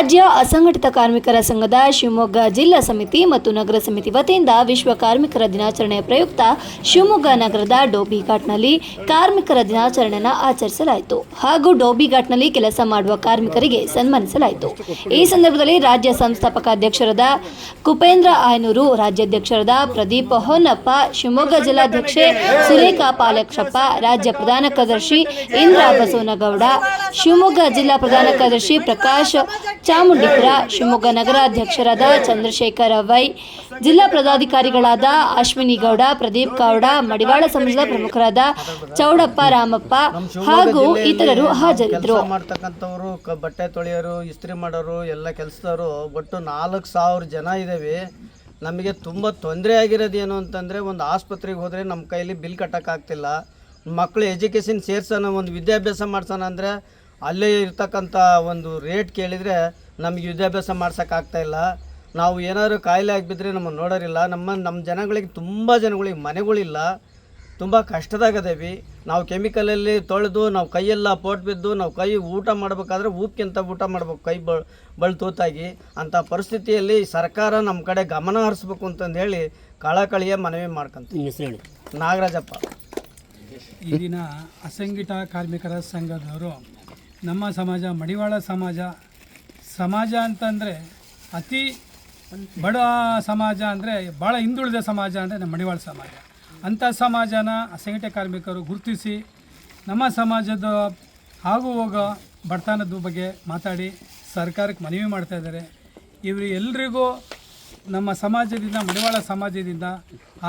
ರಾಜ್ಯ ಅಸಂಘಟಿತ ಕಾರ್ಮಿಕರ ಸಂಘದ ಶಿವಮೊಗ್ಗ ಜಿಲ್ಲಾ ಸಮಿತಿ ಮತ್ತು ನಗರ ಸಮಿತಿ ವತಿಯಿಂದ ವಿಶ್ವ ಕಾರ್ಮಿಕರ ದಿನಾಚರಣೆಯ ಪ್ರಯುಕ್ತ ಶಿವಮೊಗ್ಗ ನಗರದ ಡೋಬಿ ಘಾಟ್ನಲ್ಲಿ ಕಾರ್ಮಿಕರ ದಿನಾಚರಣೆಯನ್ನು ಆಚರಿಸಲಾಯಿತು ಹಾಗೂ ಡೋಬಿ ಘಾಟ್ನಲ್ಲಿ ಕೆಲಸ ಮಾಡುವ ಕಾರ್ಮಿಕರಿಗೆ ಸನ್ಮಾನಿಸಲಾಯಿತು. ಈ ಸಂದರ್ಭದಲ್ಲಿ ರಾಜ್ಯ ಸಂಸ್ಥಾಪಕ ಅಧ್ಯಕ್ಷರಾದ ಕುಪೇಂದ್ರ ಆಯನೂರು, ರಾಜ್ಯಾಧ್ಯಕ್ಷರಾದ ಪ್ರದೀಪ್ ಹೊನ್ನಪ್ಪ, ಶಿವಮೊಗ್ಗ ಜಿಲ್ಲಾಧ್ಯಕ್ಷೆ ಸುರೇಖಾ ಪಾಲಕ್ಷಪ್ಪ, ರಾಜ್ಯ ಪ್ರಧಾನ ಕಾರ್ಯದರ್ಶಿ ಇಂದ್ರ ಬಸವನಗೌಡ ಶಿವಮೊಗ್ಗ ಜಿಲ್ಲಾ ಪ್ರಧಾನ ಕಾರ್ಯದರ್ಶಿ ಪ್ರಕಾಶ್ ಚಾಮುಂಡಿಪುರ ಶಿವಮೊಗ್ಗ ನಗರಾಧ್ಯಕ್ಷರಾದ ಚಂದ್ರಶೇಖರ ವೈ ಜಿಲ್ಲಾ ಪದಾಧಿಕಾರಿಗಳಾದ ಅಶ್ವಿನಿ ಗೌಡ, ಪ್ರದೀಪ್ ಗೌಡ, ಮಡಿವಾಳ ಸಮಾಜದ ಪ್ರಮುಖರಾದ ಚೌಡಪ್ಪ ರಾಮಪ್ಪ ಹಾಗೂ ಇತರರು ಹಾಜರಿದ್ದರು. ಮಾಡ್ತಕ್ಕಂಥವ್ರು ಬಟ್ಟೆ ತೊಳೆಯೋರು, ಇಸ್ತ್ರಿ ಮಾಡೋರು, ಎಲ್ಲ ಕೆಲಸದವರು, ಒಟ್ಟು ನಾಲ್ಕು ಸಾವಿರ ಜನ ಇದ್ದೇವೆ ನಮಗೆ ತುಂಬ ತೊಂದರೆ ಆಗಿರೋದು ಏನು ಅಂತಂದರೆ, ಒಂದು ಆಸ್ಪತ್ರೆಗೆ ಹೋದರೆ ನಮ್ಮ ಕೈಲಿ ಬಿಲ್ ಕಟ್ಟೋಕ್ಕಾಗ್ತಿಲ್ಲ ಮಕ್ಕಳು ಎಜುಕೇಷನ್ ಸೇರ್ಸೋಣ, ಒಂದು ವಿದ್ಯಾಭ್ಯಾಸ ಮಾಡ್ಸೋಣ ಅಂದರೆ ಅಲ್ಲೇ ಇರ್ತಕ್ಕಂಥ ಒಂದು ರೇಟ್ ಕೇಳಿದರೆ ನಮಗೆ ವಿದ್ಯಾಭ್ಯಾಸ ಮಾಡ್ಸೋಕ್ಕಾಗ್ತಾ ಇಲ್ಲ. ನಾವು ಏನಾದರೂ ಕಾಯಿಲೆ ಆಗಿಬಿದ್ರೆ ನಮ್ಮನ್ನು ನೋಡೋರಿಲ್ಲ. ನಮ್ಮ ನಮ್ಮ ಜನಗಳಿಗೆ ತುಂಬ ಜನಗಳಿಗೆ ಮನೆಗಳಿಲ್ಲ. ತುಂಬ ಕಷ್ಟದಾಗದೇವಿ ನಾವು ಕೆಮಿಕಲಲ್ಲಿ ತೊಳೆದು ನಾವು ಕೈಯೆಲ್ಲ ಪೋಟ್ ಬಿದ್ದು ನಾವು ಕೈ ಊಟ ಮಾಡಬೇಕಾದ್ರೆ ಊಪ್ಕಿಂತ ಊಟ ಮಾಡ್ಬೇಕು ಕೈ ಬಳ್ ಬಳ ತೂತಾಗಿ. ಅಂಥ ಪರಿಸ್ಥಿತಿಯಲ್ಲಿ ಸರ್ಕಾರ ನಮ್ಮ ಕಡೆ ಗಮನ ಹರಿಸ್ಬೇಕು ಅಂತಂದು ಹೇಳಿ ಕಳಕಳಿಯ ಮನವಿ ಮಾಡ್ಕೊಂತೀವಿ. ನಾಗರಾಜಪ್ಪ. ಇಲ್ಲಿನ ಅಸಂಘಟಿತ ಕಾರ್ಮಿಕರ ಸಂಘದವರು ನಮ್ಮ ಸಮಾಜ, ಮಡಿವಾಳ ಸಮಾಜ ಸಮಾಜ ಅಂತಂದರೆ ಅತಿ ಬಡ ಸಮಾಜ ಅಂದರೆ ಭಾಳ ಹಿಂದುಳಿದ ಸಮಾಜ ಅಂದರೆ ನಮ್ಮ ಮಡಿವಾಳ ಸಮಾಜ. ಅಂಥ ಸಮಾಜನ ಸಂಘಟನೆ ಕಾರ್ಮಿಕರು ಗುರುತಿಸಿ ನಮ್ಮ ಸಮಾಜದ ಆಗು ಹೋಗೋ ಬಡತನದ ಬಗ್ಗೆ ಮಾತಾಡಿ ಸರ್ಕಾರಕ್ಕೆ ಮನವಿ ಮಾಡ್ತಾಯಿದ್ದಾರೆ ಇವರು ಎಲ್ರಿಗೂ ನಮ್ಮ ಸಮಾಜದಿಂದ, ಮಡಿವಾಳ ಸಮಾಜದಿಂದ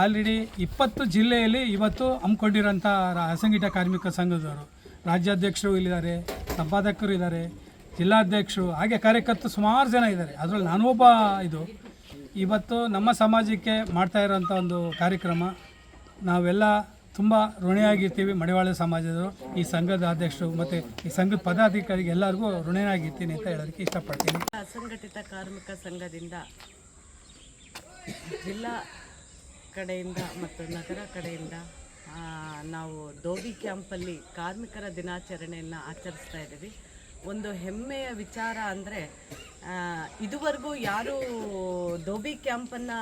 ಆಲ್ರೆಡಿ ಇಪ್ಪತ್ತು ಜಿಲ್ಲೆಯಲ್ಲಿ ಇವತ್ತು ಹಮ್ಮಿಕೊಂಡಿರೋಂಥ ಅಸಂಘಟಿತ ಕಾರ್ಮಿಕ ಸಂಘದವರು. ರಾಜ್ಯಾಧ್ಯಕ್ಷರು ಇಲ್ಲಿದ್ದಾರೆ ಸಂಪಾದಕರು ಇದ್ದಾರೆ, ಜಿಲ್ಲಾಧ್ಯಕ್ಷರು, ಹಾಗೆ ಕಾರ್ಯಕರ್ತರು ಸುಮಾರು ಜನ ಇದ್ದಾರೆ. ಅದರಲ್ಲಿ ನಾನು ಒಬ್ಬ ಇದು. ಇವತ್ತು ನಮ್ಮ ಸಮಾಜಕ್ಕೆ ಮಾಡ್ತಾ ಇರೋಂಥ ಒಂದು ಕಾರ್ಯಕ್ರಮ, ನಾವೆಲ್ಲ ತುಂಬ ಋಣಿಯಾಗಿರ್ತೀವಿ ಮಡಿವಾಳ ಸಮಾಜದವರು. ಈ ಸಂಘದ ಅಧ್ಯಕ್ಷರು ಮತ್ತು ಈ ಸಂಘದ ಪದಾಧಿಕಾರಿಗೆ ಎಲ್ಲರಿಗೂ ಋಣಿಯಾಗಿರ್ತೀನಿ ಅಂತ ಹೇಳೋದಕ್ಕೆ ಇಷ್ಟಪಡ್ತೀನಿ. ಅಸಂಘಟಿತ ಕಾರ್ಮಿಕ ಸಂಘದಿಂದ ಜಿಲ್ಲಾ ಕಡೆಯಿಂದ ಮತ್ತು ನಗರ ಕಡೆಯಿಂದ ನಾವು ದೋಬಿ ಕ್ಯಾಂಪಲ್ಲಿ ಕಾರ್ಮಿಕರ ದಿನಾಚರಣೆಯನ್ನು ಆಚರಿಸ್ತಾ ಇದ್ದೀವಿ. ಒಂದು ಹೆಮ್ಮೆಯ ವಿಚಾರ ಅಂದರೆ ಇದುವರೆಗೂ ಯಾರೂ ದೋಬಿ ಕ್ಯಾಂಪನ್ನು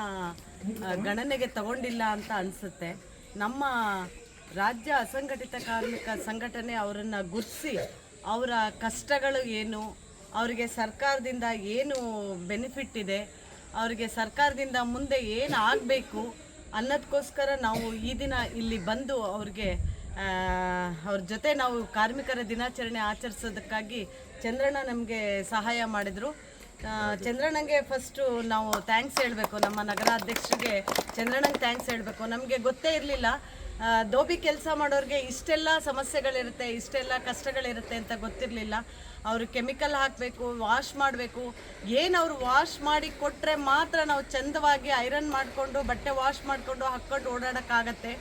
ಗಣನೆಗೆ ತಗೊಂಡಿಲ್ಲ ಅಂತ ಅನಿಸುತ್ತೆ. ನಮ್ಮ ರಾಜ್ಯ ಅಸಂಘಟಿತ ಕಾರ್ಮಿಕ ಸಂಘಟನೆ ಅವರನ್ನು ಗುರುತಿಸಿ ಅವರ ಕಷ್ಟಗಳು ಏನು, ಅವರಿಗೆ ಸರ್ಕಾರದಿಂದ ಏನು ಬೆನಿಫಿಟ್ ಇದೆ, ಅವರಿಗೆ ಸರ್ಕಾರದಿಂದ ಮುಂದೆ ಏನು ಆಗಬೇಕು ಅನ್ನೋದಕ್ಕೋಸ್ಕರ ನಾವು ಈ ದಿನ ಇಲ್ಲಿ ಬಂದು ಅವ್ರಿಗೆ ಅವ್ರ ಜೊತೆ ನಾವು ಕಾರ್ಮಿಕರ ದಿನಾಚರಣೆ ಆಚರಿಸೋದಕ್ಕಾಗಿ ಚಂದ್ರಣ್ಣ ನಮಗೆ ಸಹಾಯ ಮಾಡಿದರು. ಚಂದ್ರಣ್ಣಂಗೆ ಫಸ್ಟು ನಾವು ಥ್ಯಾಂಕ್ಸ್ ಹೇಳಬೇಕು. ನಮ್ಮ ನಗರಾಧ್ಯಕ್ಷರಿಗೆ ಚಂದ್ರಣ್ಣಂಗೆ ಥ್ಯಾಂಕ್ಸ್ ಹೇಳಬೇಕು. ನಮಗೆ ಗೊತ್ತೇ ಇರಲಿಲ್ಲ. ದೋಬಿ ಕೆಲಸ ಮಾಡೋರಿಗೆ ಇಷ್ಟೆಲ್ಲ ಸಮಸ್ಯೆಗಳಿರುತ್ತೆ, ಇಷ್ಟೆಲ್ಲ ಕಷ್ಟಗಳಿರುತ್ತೆ ಅಂತ ಗೊತ್ತಿರಲಿಲ್ಲ. ಅವರು ಕೆಮಿಕಲ್ ಹಾಕಬೇಕು ವಾಶ್ ಮಾಡಬೇಕು. ಏನು ಅವರು ವಾಶ್ ಮಾಡಿ ಕೊಟ್ಟರೆ ಮಾತ್ರ ನಾವು ಚಂದವಾಗಿ ಐರನ್ ಮಾಡಿಕೊಂಡು, ಬಟ್ಟೆ ವಾಶ್ ಮಾಡಿಕೊಂಡು ಹಾಕ್ಕೊಂಡು ಓಡಾಡೋಕ್ಕಾಗತ್ತೆ.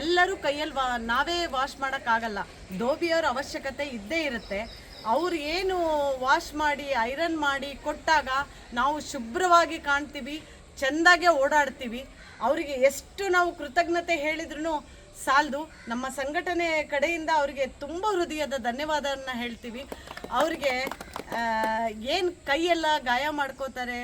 ಎಲ್ಲರೂ ಕೈಯಲ್ಲಿ ನಾವೇ ವಾಶ್ ಮಾಡೋಕ್ಕಾಗಲ್ಲ. ದೋಬಿಯವ್ರ ಅವಶ್ಯಕತೆ ಇದ್ದೇ ಇರುತ್ತೆ. ಅವ್ರು ಏನು ವಾಶ್ ಮಾಡಿ ಐರನ್ ಮಾಡಿ ಕೊಟ್ಟಾಗ ನಾವು ಶುಭ್ರವಾಗಿ ಕಾಣ್ತೀವಿ, ಚೆಂದಾಗೆ ಓಡಾಡ್ತೀವಿ. ಅವರಿಗೆ ಎಷ್ಟು ನಾವು ಕೃತಜ್ಞತೆ ಹೇಳಿದ್ರು ಸಾಲದು. ನಮ್ಮ ಸಂಘಟನೆ ಕಡೆಯಿಂದ ಅವರಿಗೆ ತುಂಬ ಹೃದಯದ ಧನ್ಯವಾದವನ್ನು ಹೇಳ್ತೀವಿ. ಅವರಿಗೆ ಏನು ಕೈಯೆಲ್ಲ ಗಾಯ ಮಾಡ್ಕೋತಾರೆ,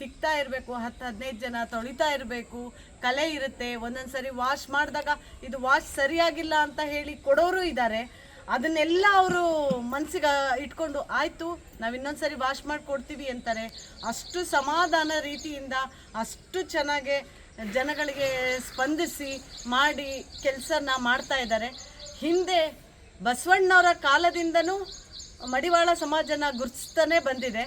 ತಿಕ್ತಾ ಇರಬೇಕು, ಹತ್ತು ಹದಿನೈದು ಜನ ತೊಳಿತಾ ಇರಬೇಕು, ಕಲೆ ಇರುತ್ತೆ ಒಂದೊಂದು ಸರಿ ವಾಶ್ ಮಾಡಿದಾಗ ಇದು ವಾಶ್ ಸರಿಯಾಗಿಲ್ಲ ಅಂತ ಹೇಳಿ ಕೊಡೋರು ಇದ್ದಾರೆ ಅದನ್ನೆಲ್ಲ ಅವರು ಮನಸ್ಸಿಗೆ ಇಟ್ಕೊಂಡು, ಆಯಿತು, ನಾವು ಇನ್ನೊಂದು ಸರಿ ವಾಶ್ ಮಾಡಿಕೊಡ್ತೀವಿ ಅಂತಾರೆ. ಅಷ್ಟು ಸಮಾಧಾನ ರೀತಿಯಿಂದ, ಅಷ್ಟು ಚೆನ್ನಾಗೆ ಜನಗಳಿಗೆ ಸ್ಪಂದಿಸಿ ಮಾಡಿ ಕೆಲಸನ ಮಾಡ್ತಾ ಇದ್ದಾರೆ. ಹಿಂದೆ ಬಸವಣ್ಣವರ ಕಾಲದಿಂದನೂ ಮಡಿವಾಳ ಸಮಾಜನ ಗುರುತಿಸ್ತಾನೆ ಬಂದಿದೆ.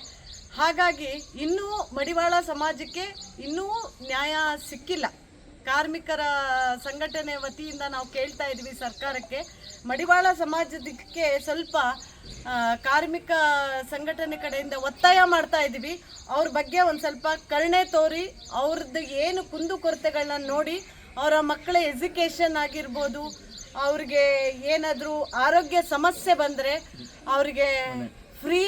ಹಾಗಾಗಿ ಇನ್ನೂ ಮಡಿವಾಳ ಸಮಾಜಕ್ಕೆ ಇನ್ನೂ ನ್ಯಾಯ ಸಿಕ್ಕಿಲ್ಲ. ಕಾರ್ಮಿಕರ ಸಂಘಟನೆ ವತಿಯಿಂದ ನಾವು ಕೇಳ್ತಾ ಇದ್ವಿ ಸರ್ಕಾರಕ್ಕೆ. ಮಡಿವಾಳ ಸಮಾಜದಕ್ಕೆ ಸ್ವಲ್ಪ ಕಾರ್ಮಿಕ ಸಂಘಟನೆ ಕಡೆಯಿಂದ ಒತ್ತಾಯ ಮಾಡ್ತಾ ಇದ್ದೀವಿ ಅವ್ರ ಬಗ್ಗೆ ಒಂದು ಸ್ವಲ್ಪ ಕರುಣೆ ತೋರಿ ಅವ್ರದ್ದು ಏನು ಕುಂದುಕೊರತೆಗಳನ್ನ ನೋಡಿ, ಅವರ ಮಕ್ಕಳ ಎಜುಕೇಷನ್ ಆಗಿರ್ಬೋದು, ಅವ್ರಿಗೆ ಏನಾದರೂ ಆರೋಗ್ಯ ಸಮಸ್ಯೆ ಬಂದರೆ ಅವರಿಗೆ ಫ್ರೀ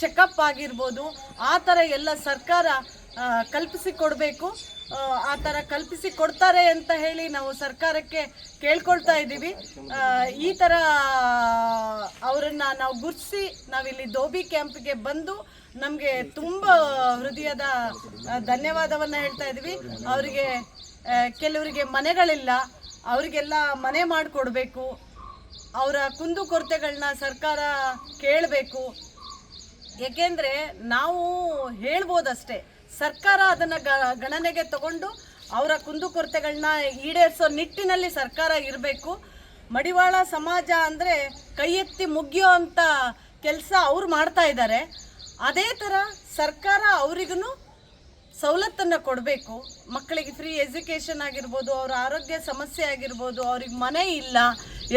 ಚೆಕಪ್ ಆಗಿರ್ಬೋದು, ಆ ಥರ ಎಲ್ಲ ಸರ್ಕಾರ ಕಲ್ಪಿಸಿ ಕೊಡಬೇಕು. ಆ ಥರ ಕಲ್ಪಿಸಿ ಕೊಡ್ತಾರೆ ಅಂತ ಹೇಳಿ ನಾವು ಸರ್ಕಾರಕ್ಕೆ ಕೇಳ್ಕೊಳ್ತಾ ಇದ್ದೀವಿ. ಈ ಥರ ಅವರನ್ನು ನಾವು ಗುರ್ಸಿ ನಾವಿಲ್ಲಿ ದೋಬಿ ಕ್ಯಾಂಪ್ಗೆ ಬಂದು ನಮಗೆ ತುಂಬ ಹೃದಯದ ಧನ್ಯವಾದವನ್ನು ಹೇಳ್ತಾ ಇದ್ದೀವಿ. ಅವರಿಗೆ ಕೆಲವರಿಗೆ ಮನೆಗಳಿಲ್ಲ. ಅವರಿಗೆಲ್ಲ ಮನೆ ಮಾಡಿಕೊಡ್ಬೇಕು. ಅವರ ಕುಂದು ಕೊರತೆಗಳನ್ನ ಸರ್ಕಾರ ಕೇಳಬೇಕು. ಏಕೆಂದರೆ ನಾವು ಹೇಳ್ಬೋದಷ್ಟೇ, ಸರ್ಕಾರ ಅದನ್ನು ಗಣನೆಗೆ ತಗೊಂಡು ಅವರ ಕುಂದುಕೊರತೆಗಳನ್ನ ಈಡೇರಿಸೋ ನಿಟ್ಟಿನಲ್ಲಿ ಸರ್ಕಾರ ಇರಬೇಕು. ಮಡಿವಾಳ ಸಮಾಜ ಅಂದರೆ ಕೈ ಎತ್ತಿ ಮುಗಿಯೋ ಅಂಥ ಕೆಲಸ ಅವ್ರು ಮಾಡ್ತಾ ಇದ್ದಾರೆ. ಅದೇ ಥರ ಸರ್ಕಾರ ಅವರಿಗೂ ಸವಲತ್ತನ್ನು ಕೊಡಬೇಕು. ಮಕ್ಕಳಿಗೆ ಫ್ರೀ ಎಜುಕೇಷನ್ ಆಗಿರ್ಬೋದು, ಅವರ ಆರೋಗ್ಯ ಸಮಸ್ಯೆ ಆಗಿರ್ಬೋದು, ಅವ್ರಿಗೆ ಮನೆ ಇಲ್ಲ,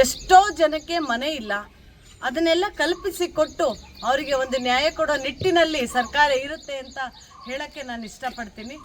ಎಷ್ಟೋ ಜನಕ್ಕೆ ಮನೆ ಇಲ್ಲ. ಅದನ್ನೆಲ್ಲ ಕಲ್ಪಿಸಿ ಕೊಟ್ಟು ಅವರಿಗೆ ಒಂದು ನ್ಯಾಯ ಕೊಡೋ ನಿಟ್ಟಿನಲ್ಲಿ ಸರ್ಕಾರ ಇರುತ್ತೆ ಅಂತ ಹೇಳಕ್ಕೆ ನಾನು ಇಷ್ಟಪಡ್ತೀನಿ.